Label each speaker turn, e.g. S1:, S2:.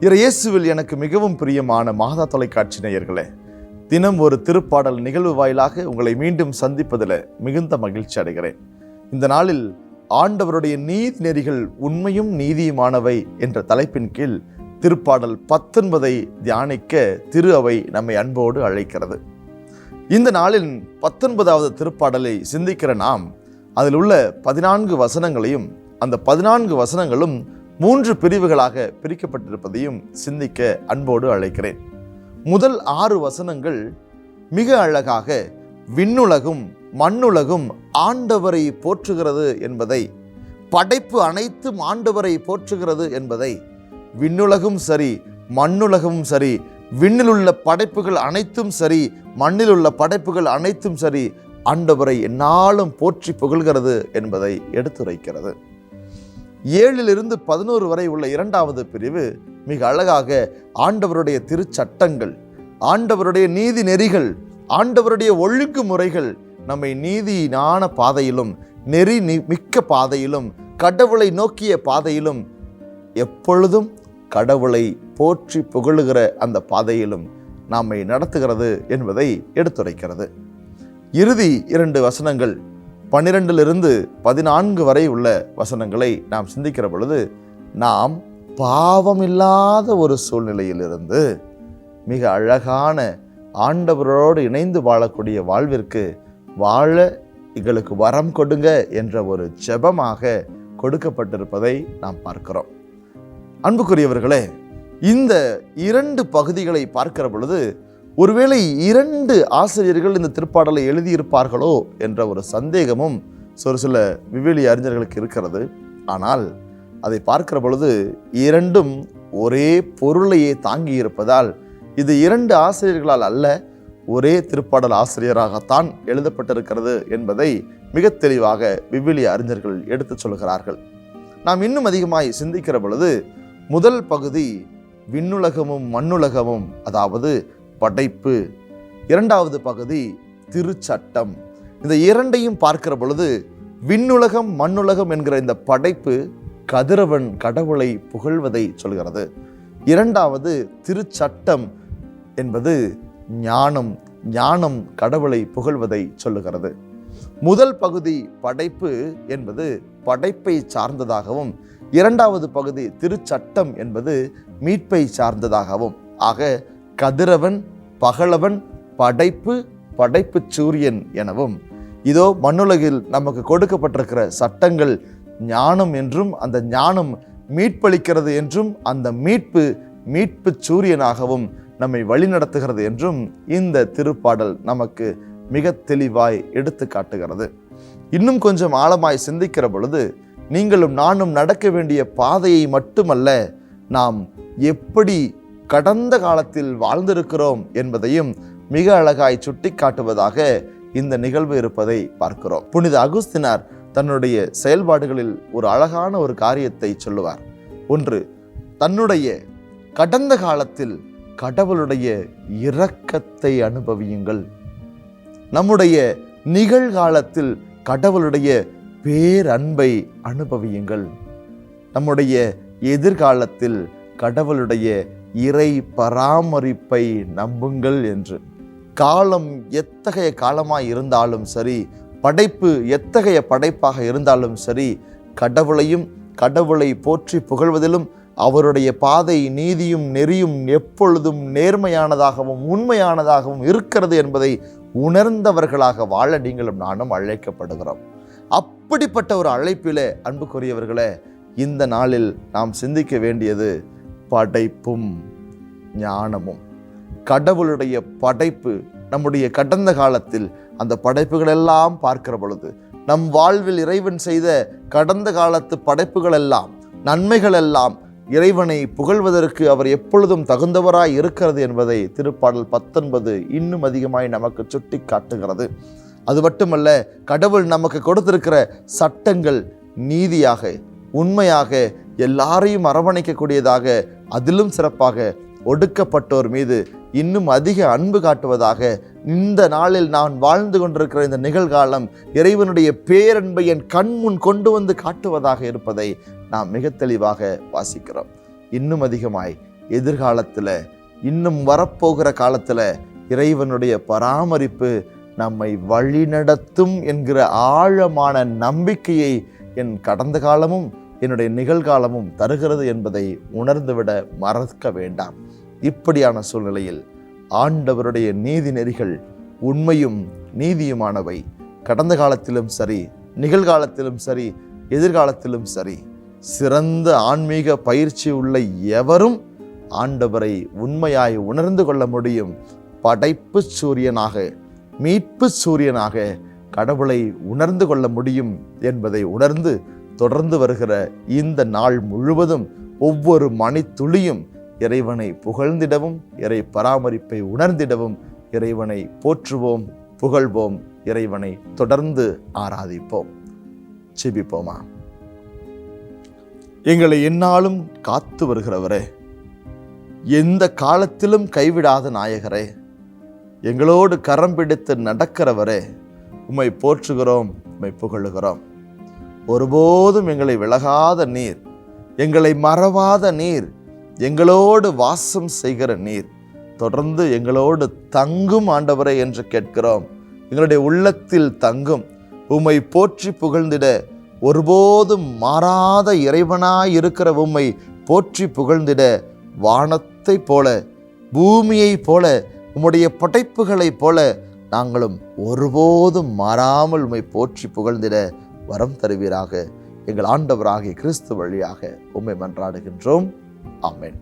S1: இயேசுவில் எனக்கு மிகவும் பிரியமான மாதா தொலைக்காட்சி நேயர்களே தினம் ஒரு திருப்பாடல் நிகழ்வு வாயிலாக உங்களை மீண்டும் சந்திப்பதில் மிகுந்த மகிழ்ச்சி அடைகிறேன். இந்த நாளில் ஆண்டவருடைய நீதி நெறிகள் உண்மையும் நீதியுமானவை என்ற தலைப்பின் கீழ் திருப்பாடல் பத்தொன்பதை தியானிக்க திரு அவை நம்மை அன்போடு அழைக்கிறது. இந்த நாளின் பத்தொன்பதாவது திருப்பாடலை சிந்திக்கிற நாம் அதில் உள்ள பதினான்கு வசனங்களையும் அந்த பதினான்கு வசனங்களும் மூன்று பிரிவுகளாக பிரிக்கப்பட்டிருப்பதையும் சிந்திக்க அன்போடு அழைக்கிறேன். முதல் ஆறு வசனங்கள் மிக அழகாக விண்ணுலகும் மண்ணுலகும் ஆண்டவரை போற்றுகிறது என்பதை படைப்பு அனைத்தும் ஆண்டவரை போற்றுகிறது என்பதை விண்ணுலகும் சரி மண்ணுலகமும் சரி விண்ணிலுள்ள படைப்புகள் அனைத்தும் சரி மண்ணிலுள்ள படைப்புகள் அனைத்தும் சரி ஆண்டவரை என்னாலும் போற்றி புகழ்கிறது என்பதை எடுத்துரைக்கிறது. ஏழிலிருந்து பதினோரு வரை உள்ள இரண்டாவது பிரிவு மிக அழகாக ஆண்டவருடைய திருச்சட்டங்கள் ஆண்டவருடைய நீதி நெறிகள் ஆண்டவருடைய ஒழுங்குமுறைகள் நம்மை நீதியான பாதையிலும் நெறி நி- மிக்க பாதையிலும் கடவுளை நோக்கிய பாதையிலும் எப்பொழுதும் கடவுளை போற்றி புகழுகிற அந்த பாதையிலும் நம்மை நடத்துகிறது என்பதை எடுத்துரைக்கிறது. இறுதி இரண்டு வசனங்கள். பன்னிரெண்டிலிருந்து பதினான்கு வரை உள்ள வசனங்களை நாம் சிந்திக்கிற பொழுது நாம் பாவமில்லாத ஒரு சூழ்நிலையிலிருந்து மிக அழகான ஆண்டவரோடு இணைந்து வாழக்கூடிய வாழ்விற்கு வாழ எங்களுக்கு வரம் கொடுங்க என்ற ஒரு ஜெபமாக கொடுக்கப்பட்டிருப்பதை நாம் பார்க்கிறோம். அன்புக்குரியவர்களே இந்த இரண்டு பகுதிகளை பார்க்கிற பொழுது ஒருவேளை இரண்டு ஆசிரியர்கள் இந்த திருப்பாடலை எழுதியிருப்பார்களோ என்ற ஒரு சந்தேகமும் ஒரு சில விவேலி அறிஞர்களுக்கு இருக்கிறது. ஆனால் அதை பார்க்கிற பொழுது இரண்டும் ஒரே பொருளையே தாங்கி இருப்பதால் இது இரண்டு ஆசிரியர்களால் அல்ல ஒரே திருப்பாடல் ஆசிரியராகத்தான் எழுதப்பட்டிருக்கிறது என்பதை மிக தெளிவாக விவிலிய அறிஞர்கள் எடுத்துச் சொல்கிறார்கள். நாம் இன்னும் அதிகமாய் சிந்திக்கிற பொழுது முதல் பகுதி விண்ணுலகமும் மண்ணுலகமும் அதாவது படைப்பு. இரண்டாவது பகுதி திருச்சட்டம். இந்த இரண்டையும் பார்க்கிற பொழுது விண்ணுலகம் மண்ணுலகம் என்கிற இந்த படைப்பு கதிரவன் கடவுளை புகழ்வதை சொல்கிறது. இரண்டாவது திருச்சட்டம் என்பது ஞானம் ஞானம் கடவுளை புகழ்வதை சொல்லுகிறது. முதல் பகுதி படைப்பு என்பது படைப்பை சார்ந்ததாகவும் இரண்டாவது பகுதி திருச்சட்டம் என்பது மீட்பை சார்ந்ததாகவும். ஆக கதிரவன் பகலவன் படைப்பு படைப்பு சூரியன் எனவும். இதோ மண்ணுலகில் நமக்கு கொடுக்கப்பட்டிருக்கிற சட்டங்கள் ஞானம் என்றும் அந்த ஞானம் மீட்பளிக்கிறது என்றும் அந்த மீட்பு மீட்பு சூரியனாகவும் நம்மை வழிநடத்துகிறது என்றும் இந்த திருப்பாடல் நமக்கு மிக தெளிவாய் எடுத்து காட்டுகிறது. இன்னும் கொஞ்சம் ஆழமாய் சிந்திக்கிற பொழுது நீங்களும் நானும் நடக்க வேண்டிய பாதையை மட்டுமல்ல நாம் எப்படி கடந்த காலத்தில் வாழ்ந்திருக்கிறோம் என்பதையும் மிக அழகாய் சுட்டி காட்டுவதாக இந்த நிகழ்வு இருப்பதை பார்க்கிறோம். புனித அகுஸ்தினார் தன்னுடைய செயல்பாடுகளில் ஒரு அழகான ஒரு காரியத்தை சொல்லுவார். ஒன்று தன்னுடைய கடந்த காலத்தில் கடவுளுடைய இரக்கத்தை அனுபவியுங்கள். நம்முடைய நிகழ்காலத்தில் கடவுளுடைய பேரன்பை அனுபவியுங்கள். நம்முடைய எதிர்காலத்தில் கடவுளுடைய இறை பராமரிப்பை நம்புங்கள் என்று. காலம் எத்தகைய காலமாக இருந்தாலும் சரி படைப்பு எத்தகைய படைப்பாக இருந்தாலும் சரி கடவுளையும் கடவுளை போற்றி புகழ்வதிலும் அவருடைய பாதை நீதியும் நெறியும் எப்பொழுதும் நேர்மையானதாகவும் உண்மையானதாகவும் இருக்கிறது என்பதை உணர்ந்தவர்களாக வாழ நீங்களும் நானும் அழைக்கப்படுகிறோம். அப்படிப்பட்ட ஒரு அழைப்பிலே அன்புக்குரியவர்களே இந்த நாளில் நாம் சிந்திக்க வேண்டியது படைப்பும் ஞானமும். கடவுளுடைய படைப்பு நம்முடைய கடந்த காலத்தில் அந்த படைப்புகளெல்லாம் பார்க்கிற பொழுது நம் வாழ்வில் இறைவன் செய்த கடந்த காலத்து படைப்புகளெல்லாம் நன்மைகளெல்லாம் நன்மைகள் எல்லாம் இறைவனை புகழ்வதற்கு அவர் எப்பொழுதும் தகுந்தவராய் இருக்கிறது என்பதை திருப்பாடல் பத்தொன்பது இன்னும் அதிகமாய் நமக்கு சுட்டி காட்டுகிறது அது மட்டுமல்ல கடவுள் நமக்கு கொடுத்திருக்கிற சட்டங்கள் நீதியாக உண்மையாக எல்லாரையும் அரவணைக்கக்கூடியதாக அதிலும் சிறப்பாக ஒடுக்கப்பட்டோர் மீது இன்னும் அதிக அன்பு காட்டுவதாக இந்த நாளில் நான் வாழ்ந்து கொண்டிருக்கிற இந்த நிகழ்காலம் இறைவனுடைய பேரன்பை என் கண் முன் கொண்டு வந்து காட்டுவதாக இருப்பதை நாம் மிக தெளிவாக வாசிக்கிறோம். இன்னும் அதிகமாய் எதிர்காலத்தில் இன்னும் வரப்போகிற காலத்தில் இறைவனுடைய பராமரிப்பு நம்மை வழிநடத்தும் என்கிற ஆழமான நம்பிக்கையை என் கடந்த காலமும் என்னுடைய நிகழ்காலமும் தருகிறது என்பதை உணர்ந்துவிட மறக்க வேண்டாம். இப்படியான சூழ்நிலையில் ஆண்டவருடைய நீதி நெறிகள் உண்மையும் நீதியுமானவை. கடந்த காலத்திலும் சரி நிகழ்காலத்திலும் சரி எதிர்காலத்திலும் சரி சிறந்த ஆன்மீக பயிற்சி உள்ள எவரும் ஆண்டவரை உண்மையாய் உணர்ந்து கொள்ள முடியும். படைப்பு சூரியனாக மீட்பு சூரியனாக கடவுளை உணர்ந்து கொள்ள முடியும் என்பதை உணர்ந்து தொடர்ந்து வருகிற இந்த நாள் முழுவதும் ஒவ்வொரு மணித்துளியும் இறைவனை புகழ்ந்திடவும் இறை பராமரிப்பை உணர்ந்திடவும் இறைவனை போற்றுவோம் புகழ்வோம் இறைவனை தொடர்ந்து ஆராதிப்போம். செபிப்போமா எங்களை எந்நாளும் காத்து வருகிறவரே எந்த காலத்திலும் கைவிடாத நாயகரே எங்களோடு கரம் பிடித்து நடக்கிறவரே உம்மை போற்றுகிறோம் உம்மை புகழுகிறோம். ஒருபோதும் எங்களை விலகாத நீர் எங்களை மறவாத நீர் எங்களோடு வாசம் செய்கிற நீர். தொடர்ந்து எங்களோடு தங்கும் ஆண்டவரே என்று கேட்கிறோம். எங்களுடைய உள்ளத்தில் தங்கும் உம்மை போற்றி புகழ்ந்திட ஒருபோதும் மாறாத இறைவனாய் இருக்கிற உம்மை போற்றி புகழ்ந்திட வானத்தை போல பூமியைப் போல உம்முடைய படைப்புகளைப் போல நாங்களும் ஒருபோதும் மாறாமல் உம்மை போற்றி புகழ்ந்திட வரம் தருவீராக. எங்கள் ஆண்டவராகிய கிறிஸ்து வழியாக உம்மை மன்றாடுகின்றோம். ஆமேன்.